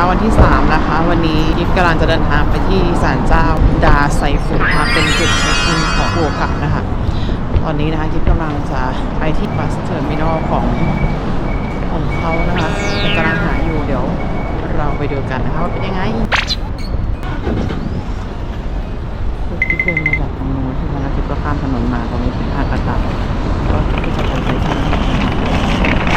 ช้าวันที่ 3 นะคะ วันนี้ยิปกำลังจะเดินทางไปที่ศาลเจ้าดาไซฟุค่ะเป็นจุดเช็คอินของโอกะนะคะ ตอนนี้นะคะยิปกำลังจะไปที่บัสเทอร์มินอลของของเขานะคะกำลังหาอยู่เดี๋ยวเราไปดูกันนะคะว่าเป็นยังไงที่เดินมาจากตรงนู้นที่มันคิดว่าข้ามถนนมาตรงนี้เป็นทากระตับก็ที่จะไปใช้ทาง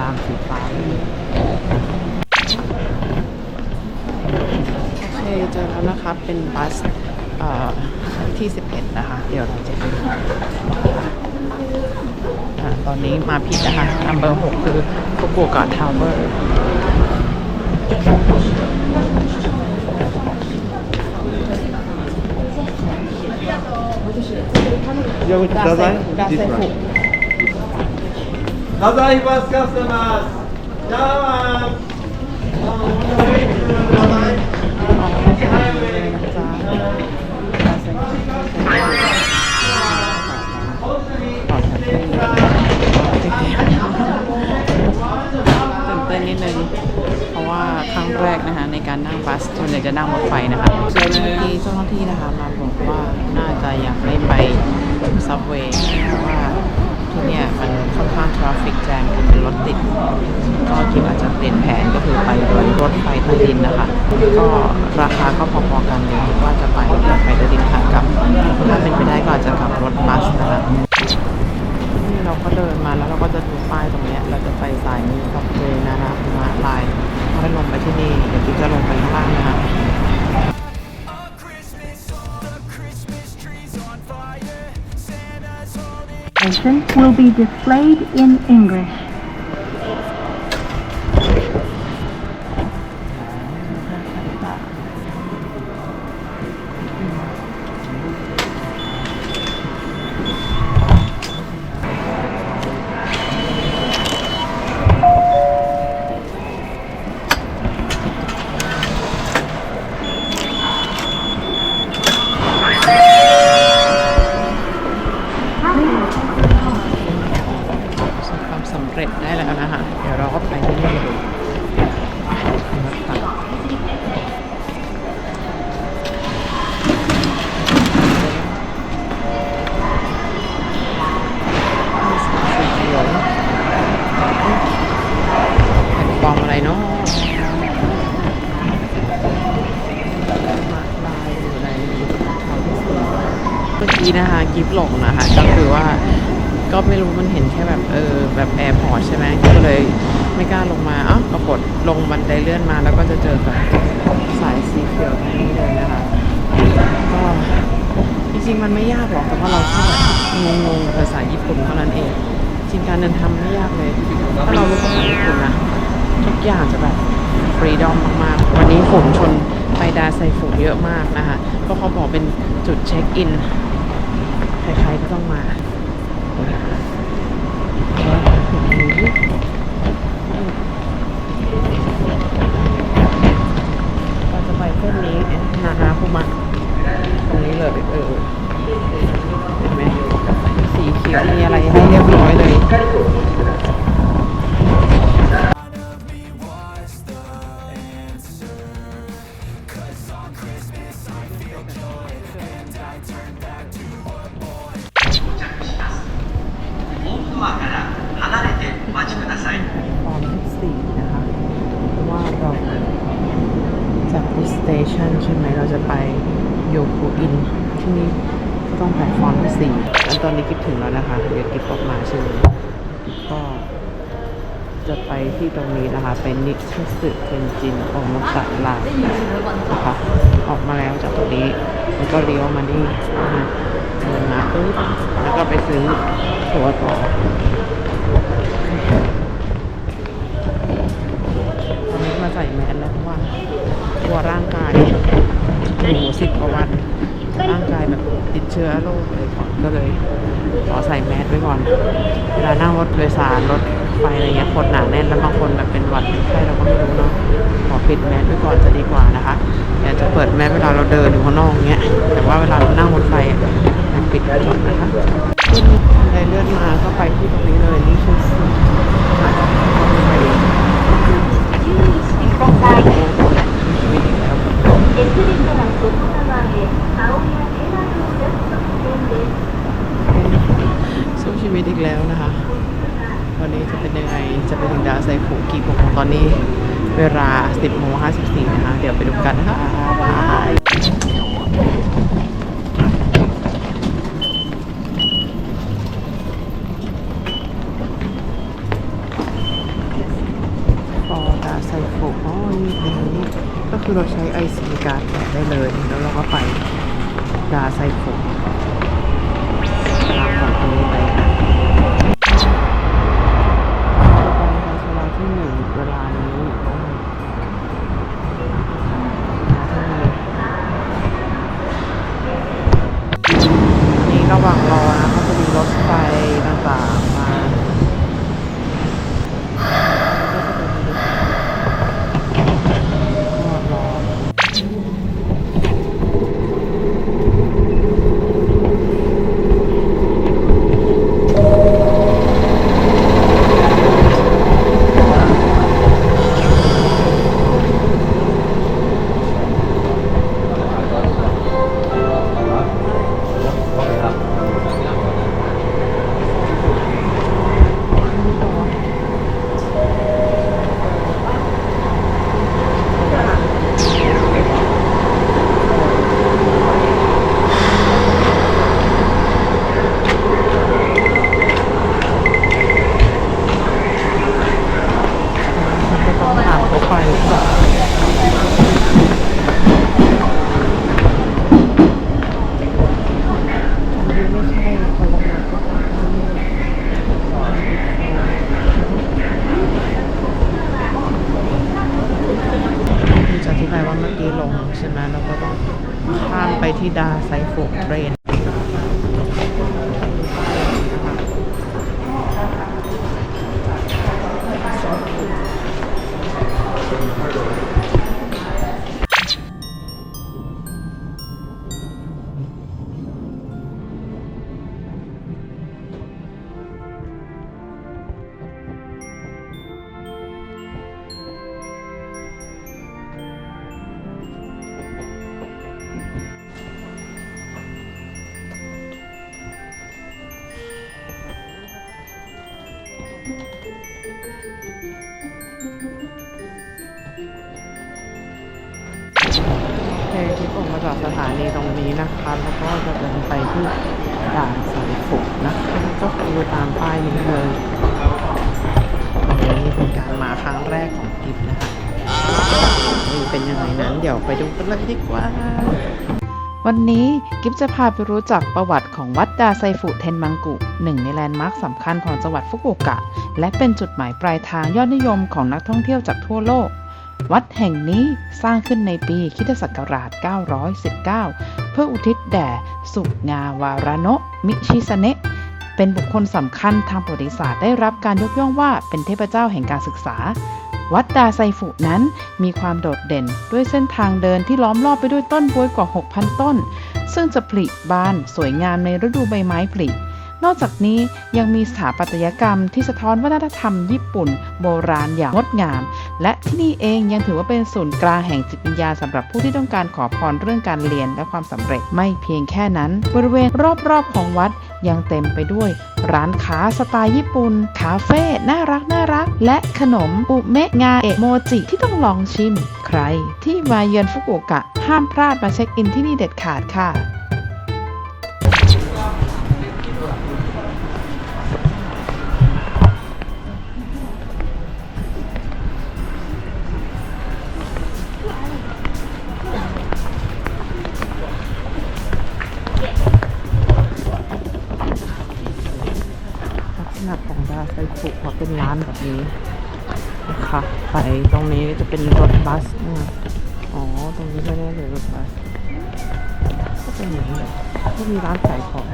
ตามสีฟ้าโอเคเจอแล้วนะคะเป็นบัสที่ 11 นะคะ เดี๋ยวเราจะไปตอนนี้มาพิดนะคะอันเบอร์6คือกุกุกะทาวเวอร์ยกตาเซคุ ต่อจากนี้ตื่นเต้นนิดนึง เพราะว่าครั้งแรกนะคะในการนั่งบัสส่วนใหญ่จะนั่งรถไฟนะคะเมื่อกี้เจ้าหน้าที่นะคะมาบอกว่าน่าจะอยากให้ไปซับเวย์เพราะว่า ที่เนี่ยมันค่อนข้างทราฟิกแจมเป็นรถติด ก็คิดอาจจะเปลี่ยนแผนก็คือไปโดยรถไฟใต้ดินนะคะ ก็ราคาก็พอๆกันเลยว่าจะไปรถไฟใต้ดินค่ะกับถ้าเป็นไปได้ก็อาจจะขับรถบัสนะคะนี่เราก็เดินมาแล้วเราก็จะดูป้ายตรงเนี้ยเราจะไปสายนี้กับเวนะคะมาลายถ้าลงไปที่นี่เดี๋ยวกิ๊จะลงไปข้างล่างนะคะ Will be displayed in English. หลงนะคะ ก็คือว่าก็ไม่รู้มันเห็นแค่แบบเออแบบแอร์พอร์ตใช่ไหมก็เลยไม่กล้าลงมาเอ้าปรากฏลงบันไดเลื่อนมาแล้วก็จะเจอกับสายสีเขียวตรงนี้เลยนะคะก็จริงๆมันไม่ยากหรอกแต่ว่าเราแค่แบบงงๆภาษาญี่ปุ่นเท่านั้นเองจริงการเดินทางไม่ยากเลยถ้าเรารู้ภาษาญี่ปุ่นนะทุกอย่างจะแบบฟรีดอมมากๆ วันนี้ฝนชนไปดาไซฟุเยอะมากนะคะ ก็เขาบอกเป็นจุดเช็คอิน ใครๆก็ต้องมาเราจะไปเส้นนี้นานาคุมะตรงนี้เลยเออเห็นไหมสีเขียวมีอะไรให้เรียบร้อยเลย จะไปที่ตรงนี้นะคะ เป็นนิชิสึเทนจินโอมสะลานะคะออกมาแล้วจากตรงนี้แล้วก็เลี้ยวมานี่นะคะเดินมาปุ๊บแล้วก็ไปซื้อตั๋วต่อตอนนี้มาใส่แมสแล้วเพราะว่าตัวร่างกายอ้โหสิบกว่าวันร่างกายแบบติดเชื้อโรคเลยก่อนก็เลยขอใส่แมสไว้ก่อน เวลานั่งรถโดยสารรถ ไปอะไรเงี้ยคนหนาแน่นแล้วบางคนแบบเป็นหวัดเป็นไข้เราก็ไม่รู้เนาะขอปิดแมสไว้ก่อนจะดีกว่านะคะอยากจะเปิดแมสเวลาเราเดินอยู่ข้างนอกเงี้ยแต่ว่าเวลาเรานั่งรถไฟปิดไว้ก่อนนะคะได้เลื่อนมาก็ไปที่ตรงนี้เลยนี่คือสู้ชีวิตอีกแล้วนะคะ วันนี้จะเป็นยังไง จะไปถึงดาไซฟุกี่โมงตอนนี้ เวลา 10โมง54นะคะ เดี๋ยวไปดูกันนะคะบายฟอร์ดาไซฟุอ๋อนี่เป็นอย่างนี้ก็คือเราใช้ IC การ์ดแกะได้เลย แล้วเราก็ไปดาไซฟุต ออกมาจากสถานีตรงนี้นะคะ แล้วก็จะเดินไปที่ด่านสายฝุกนะก็คือตามป้ายนี้เลยอันนี้เป็นการมาครั้งแรกของกิฟนะคะนี่เป็นยังไงนั้นเดี๋ยวไปดูกันเลยดีกว่า วันนี้กิฟจะพาไปรู้จักประวัติของวัดดาไซฟุเทนมังกุหนึ่งในแลนด์มาร์คสำคัญของจังหวัดฟุกุโอกะ และเป็นจุดหมายปลายทางยอดนิยมของนักท่องเที่ยวจากทั่วโลก วัดแห่งนี้สร้างขึ้นในปีคริสตศักราช 919 เพื่ออุทิศแด่สุงาวารโนะมิชิสเนะเป็นบุคคลสำคัญทางประวัติศาสตร์ได้รับการยกย่องว่าเป็นเทพเจ้าแห่งการศึกษา วัดดาไซฟุนั้นมีความโดดเด่นด้วยเส้นทางเดินที่ล้อมรอบไปด้วยต้นบวยกว่า 6,000 ต้น ซึ่งจะผลิบานสวยงามในฤดูใบไม้ผลิ นอกจากนี้ยังมีสถาปัตยกรรมที่สะท้อนวัฒนธรรมญี่ปุ่นโบราณอย่างงดงาม และที่นี่เองยังถือว่าเป็นศูนย์กลางแห่งจิตวิญญาณสำหรับผู้ที่ต้องการขอพรเรื่องการเรียนและความสำเร็จไม่เพียงแค่นั้น บริเวณรอบๆของวัดยังเต็มไปด้วยร้านค้าสไตล์ญี่ปุ่น คาเฟ่ น่ารักน่ารัก และขนมอุเมะงาเอะโมจิที่ต้องลองชิม ใครที่มาเยือนฟุกุโอกะ ห้ามพลาดมาเช็คอินที่นี่เด็ดขาดค่ะ ไซคุเขาเป็นร้านแบบนี้นะคะไปตรงนี้จะเป็นรถบัสนะอ๋อ ตรงนี้ก็ได้เลยรถบัสก็เป็นอย่างนี้ก็มีร้านขายของ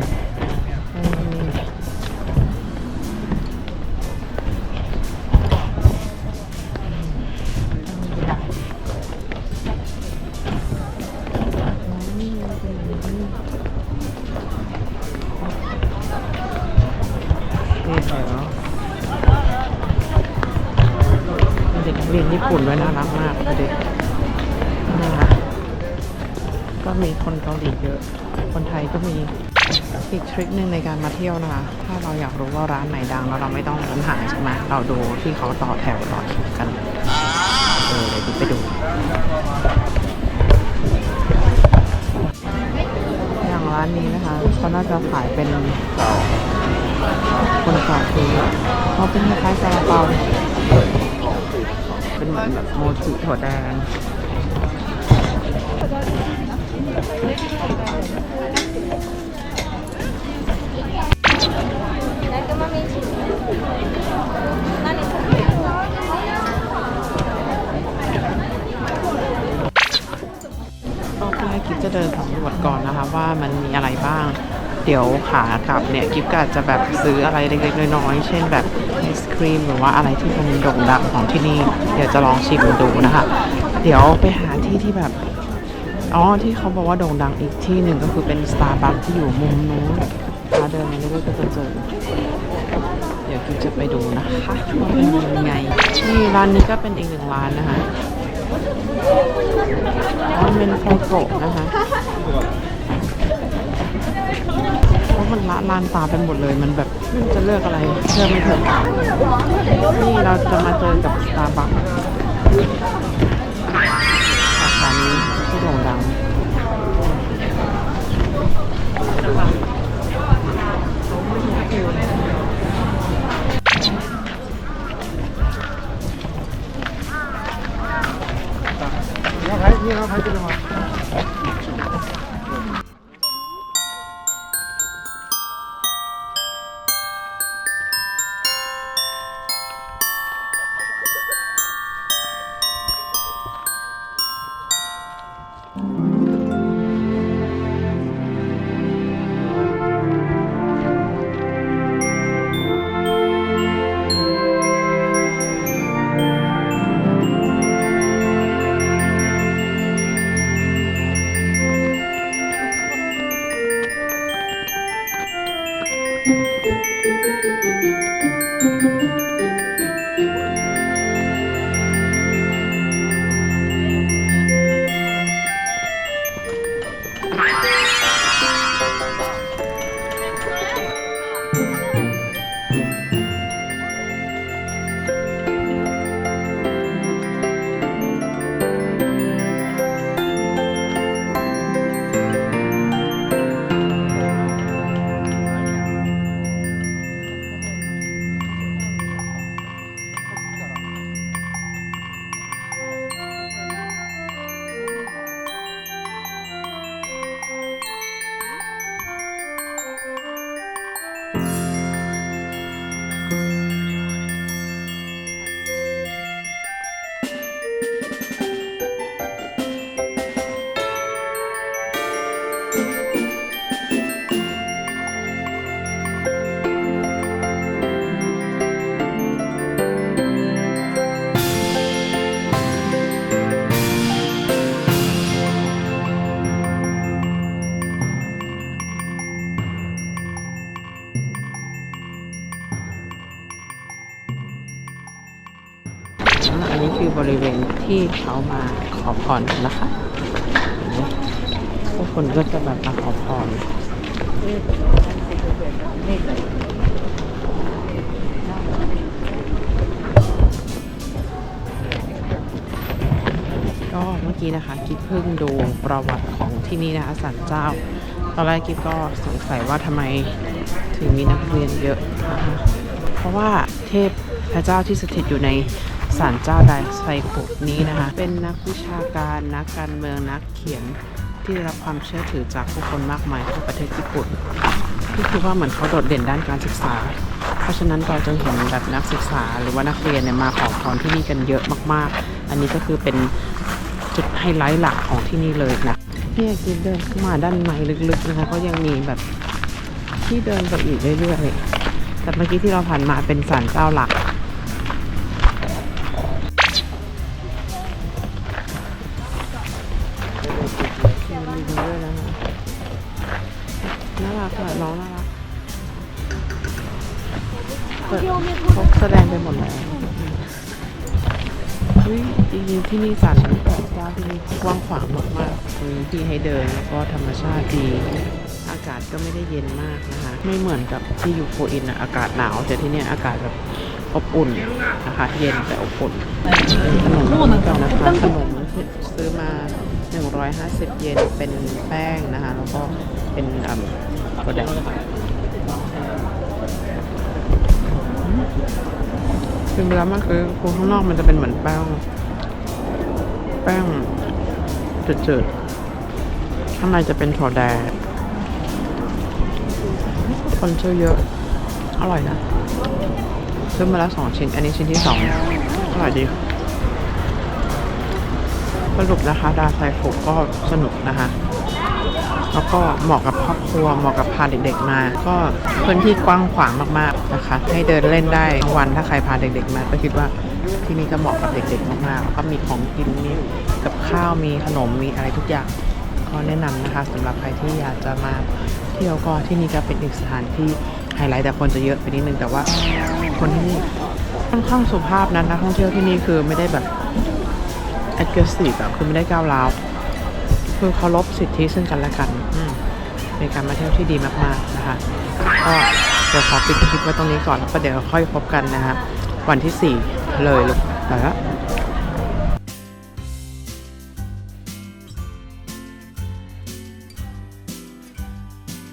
อีกทริคหนึ่งในการมาเที่ยวนะคะ ถ้าเราอยากรู้ว่าร้านไหนดังแล้วเราไม่ต้องเดินหาใช่ไหมเราดูที่เขาต่อแถวต่อคิวกันเออเดี๋ยวดิไปดูอย่างร้านนี้นะคะเขาน่าจะขายเป็นคนเก่าคือเขาเป็นคล้ายๆซาลาเปาเป็นเหมือนแบบโมจิถั่วแดง ว่ามันมีอะไรบ้าง เดี๋ยวขากลับเนี่ยกิฟก็อาจจะแบบซื้ออะไรเล็กๆน้อยๆเช่นแบบไอศครีมหรือว่าอะไรที่มันโด่งดังของที่นี่ เดี๋ยวจะลองชิมดูนะคะ เดี๋ยวไปหาที่ที่แบบอ๋อที่เขาบอกว่าโด่งดังอีกที่หนึ่งก็คือเป็น Starbucks ที่อยู่มุมนู้นถ้าเดินมาเรื่อยๆก็จะเจอเดี๋ยวกิฟจะไปดูนะคะว่าเป็นยังไงนี่ร้านนี้ก็เป็นอีกหนึ่งร้านนะคะอ๋อเป็นไทโกะนะคะ เพราะมันละลานตาไปหมดเลย มันแบบไม่รู้จะเลือกอะไรเลือกไม่ถูกนี่เราจะมาเจอกับ Starbucks สาขานี้ที่โด่งดังอ่า มาขอพรกันนะคะทุกคนก็จะแบบมาขอพรก็เมื่อกี้นะคะกิฟเพิ่งดูประวัติของที่นี่นะคะสันเจ้า ตอนแรกกิฟก็สงสัยว่าทำไมถึงมีนักเรียนเยอะนะคะเพราะว่าเทพพระเจ้าที่สถิตอยู่ใน ศาลเจ้าไดไซโคนี้นะคะ เป็นนักวิชาการนักการเมืองนักเขียนที่ได้รับความเชื่อถือจากผู้คนมากมายทั่วประเทศญี่ปุ่นที่คิดว่าเหมือนเขาโดดเด่นด้านการศึกษา เพราะฉะนั้นเราจึงเห็นแบบนักศึกษาหรือว่านักเรียนเนี่ยมาขอพรที่นี่กันเยอะมากๆ อันนี้ก็คือเป็นจุดไฮไลท์หลักของที่นี่เลยนะพี่ยกกินเดินเข้ามาด้านในลึกๆนะคะก็ยังมีแบบที่เดินไปอีกเรื่อยๆแต่เมื่อกี้ที่เราผ่านมาเป็นศาลเจ้าหลัก จริงๆที่นี่สันแปดเจ้าที่นี่กว้างขวางมากๆมีที่ให้เดินแล้วก็ธรรมชาติดี อากาศก็ไม่ได้เย็นมากนะคะ ไม่เหมือนกับที่อยู่โคอินอะอากาศหนาว แต่ที่นี่อากาศแบบอบอุ่นนะคะเย็นแต่อบอุ่นเป็นขนมนะคะขนมซื้อมา 150 เยนเป็นแป้งนะคะ แล้วก็เป็นอ่ำกระแดง คือเวลามากคือคูข้างนอกมันจะเป็นเหมือนแป้ง แป้งจืดๆ ข้างในจะเป็นถั่วแดงคนซื้อเยอะ อร่อยนะซื้อมาแล้วสองชิ้น อันนี้ชิ้นที่สองอร่อยดีสรุปนะคะ ดาไซฟุกก็สนุกนะคะ แล้วก็เหมาะกับครอบครัวเหมาะกับพาเด็กๆมา ก็พื้นที่กว้างขวางมากๆนะคะ ให้เดินเล่นได้ทั้งวันถ้าใครพาเด็กๆมา ก็คิดว่าที่นี่ก็เหมาะกับเด็กๆมากๆแล้วก็มีของกินมีกับข้าวมีขนมมีอะไรทุกอย่างก็แนะนำนะคะสำหรับใครที่อยากจะมาเที่ยวก็ที่นี่ก็เป็นอีกสถานที่ไฮไลท์แต่คนจะเยอะไปนิดนึงแต่ว่าคนที่นี่ค่อนข้างสุภาพนะนักท่องเที่ยวที่นี่คือไม่ได้แบบ aggressive อะคือไม่ได้ก้าวร้าวคือเคารพสิทธิซึ่งกันและกัน เป็นการมาเที่ยวที่ดีมากๆนะคะก็เดี๋ยวขอปิดคลิปไว้ตรงนี้ก่อนแล้วก็เดี๋ยวค่อยพบกันนะคะวันที่ 4 เลยแล้ว